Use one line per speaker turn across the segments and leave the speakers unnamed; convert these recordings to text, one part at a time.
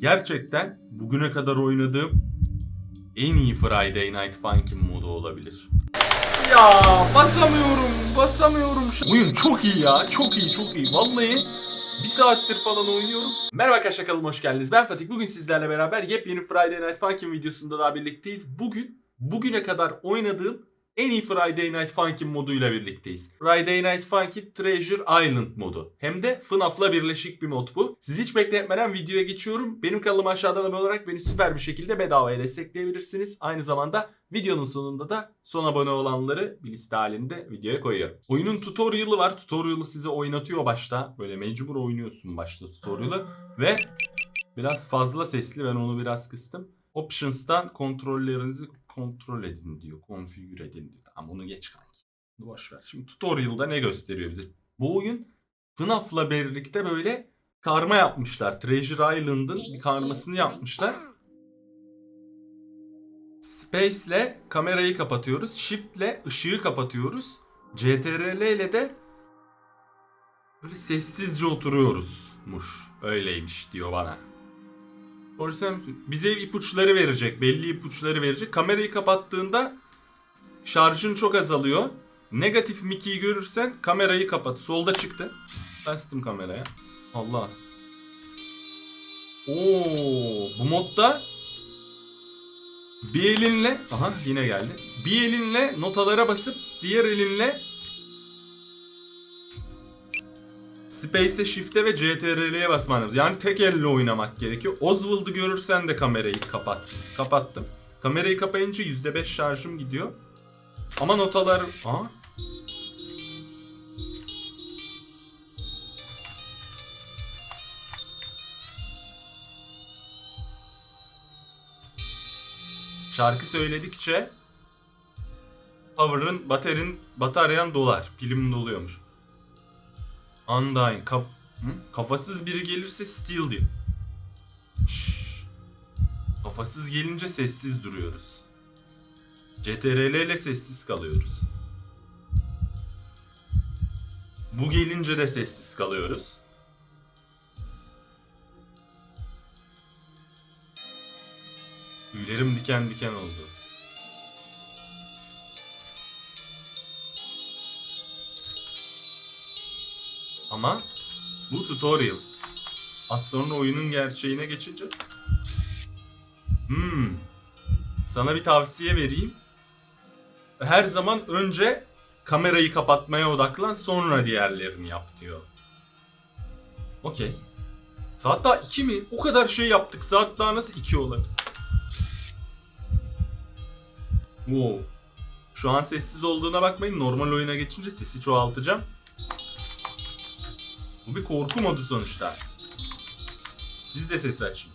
Gerçekten bugüne kadar oynadığım en iyi Friday Night Funkin' modu olabilir. Ya basamıyorum, basamıyorum. Oyun çok iyi ya, çok iyi, çok iyi. Vallahi bir saattir falan oynuyorum. Merhaba arkadaşlar kanalıma hoş geldiniz. Ben Fatih. Bugün sizlerle beraber yepyeni Friday Night Funkin' videosunda daha birlikteyiz. Bugün bugüne kadar oynadığım en iyi Friday Night Funkin' moduyla birlikteyiz. Friday Night Funkin' Treasure Island modu. Hem de FNAF'la birleşik bir mod bu. Sizi hiç bekletmeden videoya geçiyorum. Benim kanalıma aşağıdan abone olarak beni süper bir şekilde bedavaya destekleyebilirsiniz. Aynı zamanda videonun sonunda da son abone olanları bir liste halinde videoya koyuyorum. Oyunun tutorial'ı var. Tutorial'ı size oynatıyor başta. Böyle mecbur oynuyorsun başta tutorial'ı. Ve biraz fazla sesli. Ben onu biraz kıstım. Options'tan kontrollerinizi kontrol edin diyor. Konfigür edin diyor. Tamam bunu geç kanki. Bunu boş ver. Şimdi tutorial'da ne gösteriyor bize? Bu oyun FNAF'la birlikte böyle karma yapmışlar. Treasure Island'ın bir karmasını yapmışlar. Space'le kamerayı kapatıyoruz. Shift'le ışığı kapatıyoruz. CTRL ile de böyle sessizce oturuyoruzmuş. Öyleymiş diyor bana. Doğru Bize ipuçları verecek. Belli ipuçları verecek. Kamerayı kapattığında şarjın çok azalıyor. Negatif Mickey'i görürsen kamerayı kapat. Solda çıktı. Bastım kameraya. Allah. Oo, bu modda bir elinle aha yine geldi. Bir elinle notalara basıp diğer elinle Space'e, Shift'e ve CTRL'ye basman lazım. Yani tek elle oynamak gerekiyor. Oswald'ı görürsen de kamerayı kapat. Kapattım. Kamerayı kapayınca %5 şarjım gidiyor. Ama notalar... Aha. Şarkı söyledikçe power'ın, baterin, bataryan dolar. Pilim doluyormuş. Undyne. Kaf Hı? Kafasız biri gelirse steal diyor. Kafasız gelince sessiz duruyoruz. CTRL ile sessiz kalıyoruz. Bu gelince de sessiz kalıyoruz. Tüylerim diken diken oldu. Ama bu tutorial. Az sonra oyunun gerçeğine geçince. Hmm. Sana bir tavsiye vereyim. Her zaman önce kamerayı kapatmaya odaklan sonra diğerlerini yap diyor. Okey. Saat daha 2 mi? O kadar şey yaptık. Saat daha nasıl 2 olacak? Wow. Şu an sessiz olduğuna bakmayın. Normal oyuna geçince sesi çoğaltacağım. Bu bir korku modu sonuçta. Siz de sesi açın.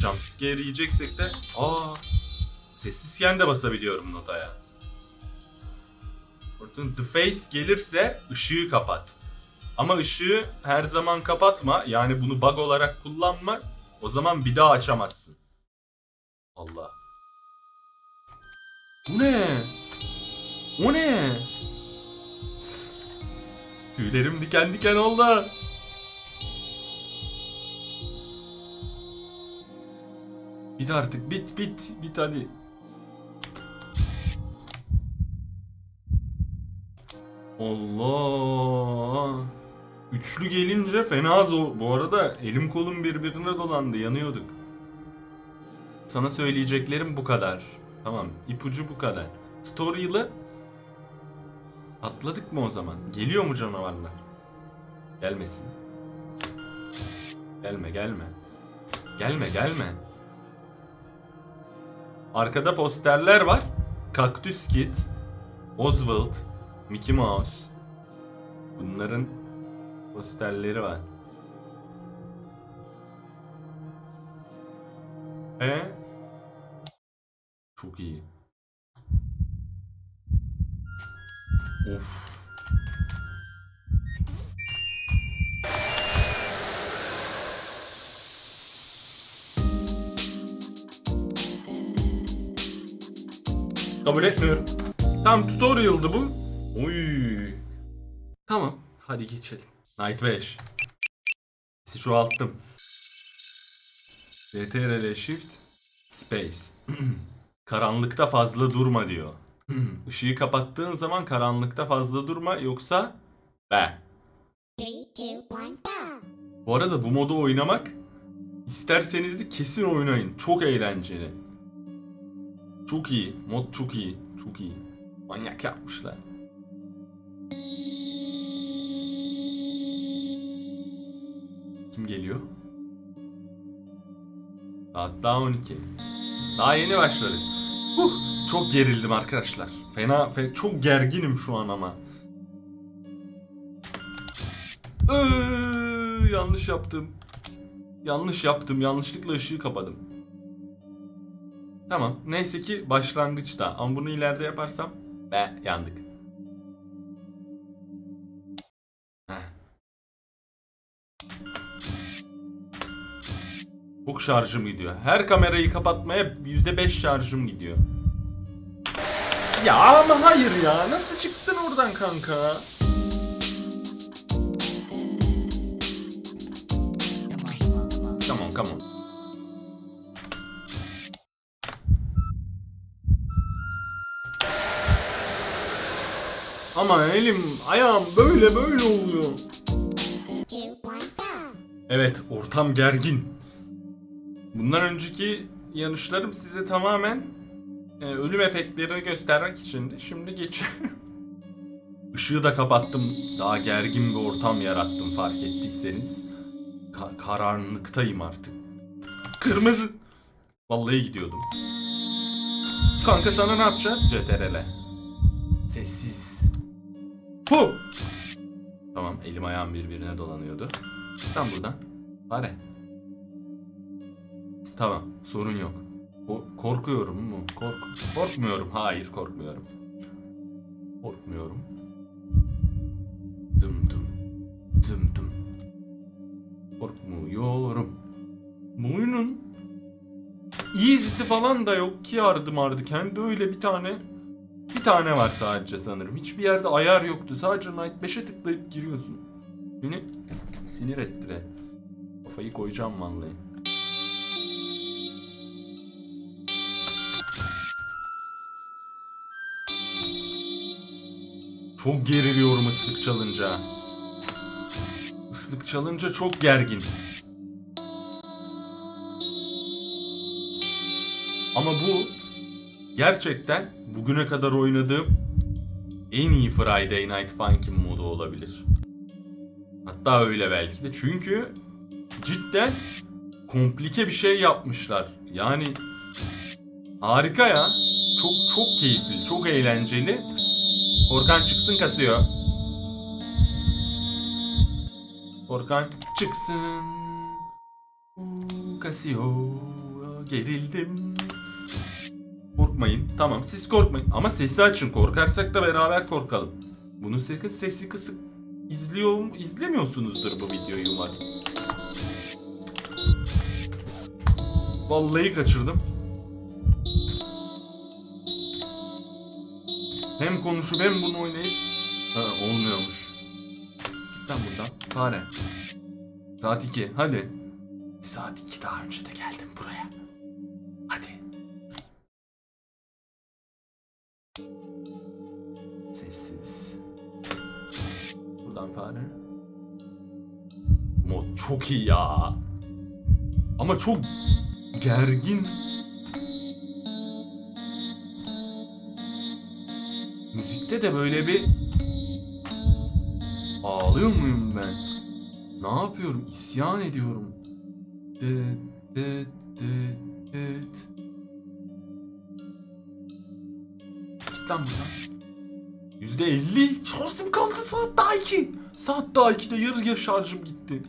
Jumpscare yiyeceksek de aa sessizken de basabiliyorum notaya. Oradan The Face gelirse ışığı kapat. Ama ışığı her zaman kapatma. Yani bunu bug olarak kullanma. O zaman bir daha açamazsın. Allah. Bu ne? O ne? Tüylerim diken diken oldu. Bit artık bit bit bit hadi. Allah. Üçlü gelince fena zor. Bu arada elim kolum birbirine dolandı yanıyorduk. Sana söyleyeceklerim bu kadar. Tamam ipucu bu kadar. Tutorial'ı atladık mı o zaman? Geliyor mu canavarlar? Gelmesin. Gelme gelme. Gelme gelme. Arkada posterler var. Kaktüs Kit, Oswald, Mickey Mouse. Bunların posterleri var. E Çok iyi. Of. Kabul etmiyorum. Tam tutorial'dı bu. Oy. Tamam. Hadi geçelim. Night 5. Sesi çoğalttım. CTRL Shift Space. Karanlıkta fazla durma diyor. Işığı kapattığın zaman karanlıkta fazla durma yoksa be. Bu arada bu modu oynamak isterseniz de kesin oynayın. Çok eğlenceli. Çok iyi. Mod çok iyi. Çok iyi. Manyak yapmışlar. Kim geliyor? Saat daha 12. Daha yeni başladık. Huh, çok gerildim arkadaşlar. Fena, fe- çok gerginim şu an ama. Iıı, yanlış yaptım. Yanlış yaptım. Yanlışlıkla ışığı kapadım. Tamam. Neyse ki başlangıçta. Ama bunu ileride yaparsam be yandık. Heh. Çok şarjım gidiyor. Her kamerayı kapatmaya %5 şarjım gidiyor. Ya ama hayır ya. Nasıl çıktın oradan kanka? Come on, come on. Ama elim, ayağım böyle böyle oluyor. Evet, ortam gergin. Bundan önceki yanışlarım size tamamen e, ölüm efektlerini göstermek içindi. Şimdi geçiyorum. Işığı da kapattım. Daha gergin bir ortam yarattım fark ettiyseniz. Ka- karanlıktayım artık. Kırmızı. Vallahi gidiyordum. Kanka sana ne yapacağız? CTRL. Sessiz. Hu. Tamam elim ayağım birbirine dolanıyordu. Tam buradan. Fare. Tamam sorun yok. Ko- korkuyorum mu? Kork korkmuyorum. Hayır korkmuyorum. Korkmuyorum. Dım dım. Dım dım. Korkmuyorum. Bu oyunun falan da yok ki yardım ardı. Kendi öyle bir tane bir tane var sadece sanırım. Hiçbir yerde ayar yoktu. Sadece Night 5'e tıklayıp giriyorsun. Beni sinir ettiler. Kafayı koyacağım vallahi. Çok geriliyorum ıslık çalınca. Islık çalınca çok gergin. Ama bu gerçekten bugüne kadar oynadığım en iyi Friday Night Funkin' modu olabilir. Hatta öyle belki de çünkü cidden komplike bir şey yapmışlar. Yani harika ya. Çok çok keyifli, çok eğlenceli. Korkan çıksın kasıyor. Korkan çıksın. Uuu, kasıyor. Gerildim. Korkmayın. Tamam siz korkmayın. Ama sesi açın. Korkarsak da beraber korkalım. Bunu sakın sesi kısık izliyor izlemiyorsunuzdur bu videoyu umarım. Vallahi kaçırdım. Hem konuşup hem bunu oynayıp ha, olmuyormuş. Git lan buradan fare. Saat 2 hadi. Saat 2 daha önce de geldim buraya. Hadi. Sessiz. Buradan fare. Mod çok iyi ya. Ama çok gergin. Müzikte de böyle bir ağlıyor muyum ben? Ne yapıyorum? İsyan ediyorum. Dıt dıt dıt dıt. Lan buradan. Yüzde elli şarjım kaldı saat daha iki. Saat daha ikide yarıya şarjım gitti.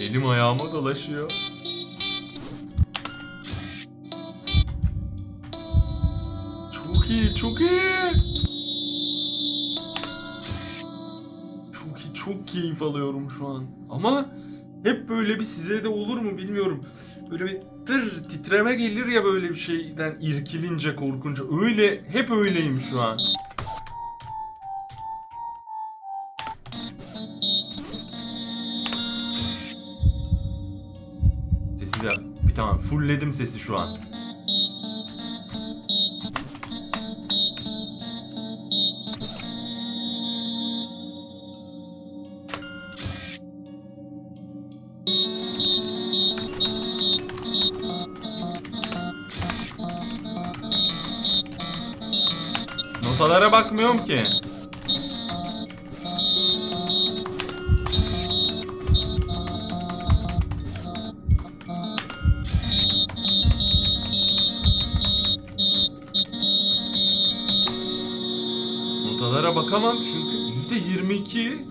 Elim ayağıma dolaşıyor. Çok iyi, çok iyi. Çok iyi, çok keyif alıyorum şu an. Ama Hep böyle bir size de olur mu bilmiyorum. Böyle bir tır titreme gelir ya böyle bir şeyden irkilince korkunca. Öyle hep öyleyim şu an. Tane fullledim sesi şu an. Notalara bakmıyorum ki.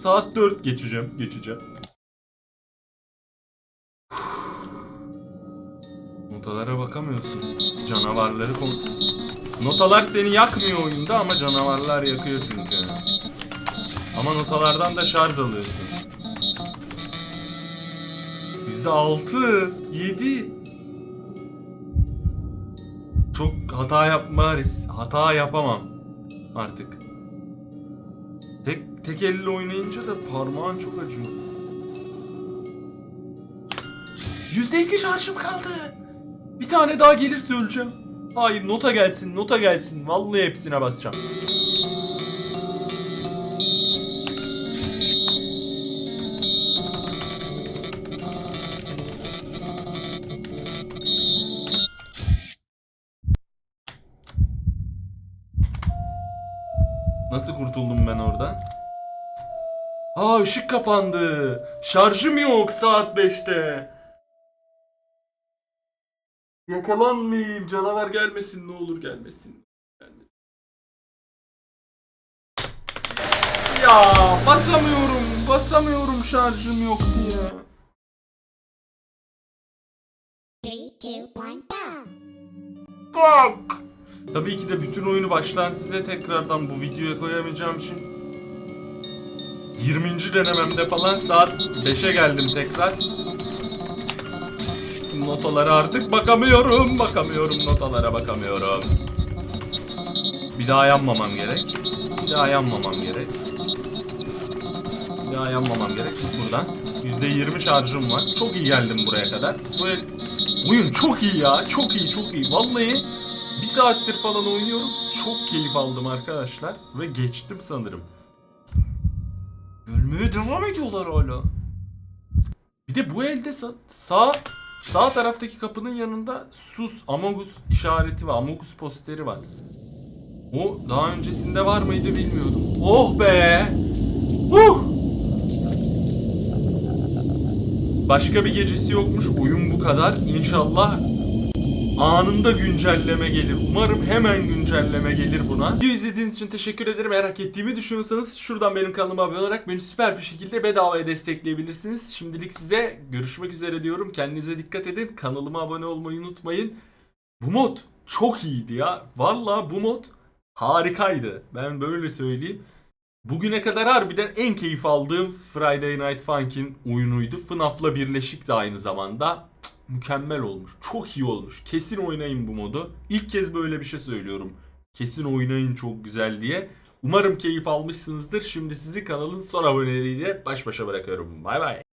Saat 4 geçeceğim, geçeceğim. Notalara bakamıyorsun. Canavarları kon... Notalar seni yakmıyor oyunda ama canavarlar yakıyor çünkü. Ama notalardan da şarj alıyorsun. Yüzde altı, yedi. Çok hata yapma ris- hata yapamam artık. Tek tek elle oynayınca da parmağın çok acıyor. Yüzde iki şarjım kaldı. Bir tane daha gelirse öleceğim. Hayır nota gelsin nota gelsin. Vallahi hepsine basacağım. Nasıl kurtuldum ben oradan? Aa ışık kapandı. Şarjım yok saat 5'te. Yakalanmayayım. Canavar gelmesin ne olur gelmesin. gelmesin. Ya basamıyorum. Basamıyorum şarjım yok diye.
Three, two, one, go.
Bak. Tabii ki de bütün oyunu baştan size tekrardan bu videoya koyamayacağım için 20. denememde falan saat 5'e geldim tekrar. Notalara artık bakamıyorum, bakamıyorum notalara bakamıyorum. Bir daha yanmamam gerek. Bir daha yanmamam gerek. Bir daha yanmamam gerek. Buradan. %20 şarjım var. Çok iyi geldim buraya kadar. Bu. Oyun çok iyi ya. Çok iyi, çok iyi. Vallahi bir saattir falan oynuyorum. Çok keyif aldım arkadaşlar. Ve geçtim sanırım. Ölmeye devam ediyorlar hala. Bir de bu elde sa- sağ sağ taraftaki kapının yanında sus Amogus işareti var. Amogus posteri var. O daha öncesinde var mıydı bilmiyordum. Oh be! Uh! Başka bir gecesi yokmuş. Oyun bu kadar. İnşallah anında güncelleme gelir. Umarım hemen güncelleme gelir buna. Videoyu izlediğiniz için teşekkür ederim. Eğer hak ettiğimi düşünüyorsanız şuradan benim kanalıma abone olarak beni süper bir şekilde bedavaya destekleyebilirsiniz. Şimdilik size görüşmek üzere diyorum. Kendinize dikkat edin. Kanalıma abone olmayı unutmayın. Bu mod çok iyiydi ya. Vallahi bu mod harikaydı. Ben böyle söyleyeyim. Bugüne kadar harbiden en keyif aldığım Friday Night Funkin' oyunuydu. FNAF'la birleşik de aynı zamanda. Mükemmel olmuş. Çok iyi olmuş. Kesin oynayın bu modu. İlk kez böyle bir şey söylüyorum. Kesin oynayın çok güzel diye. Umarım keyif almışsınızdır. Şimdi sizi kanalın son aboneleriyle baş başa bırakıyorum. Bay bay.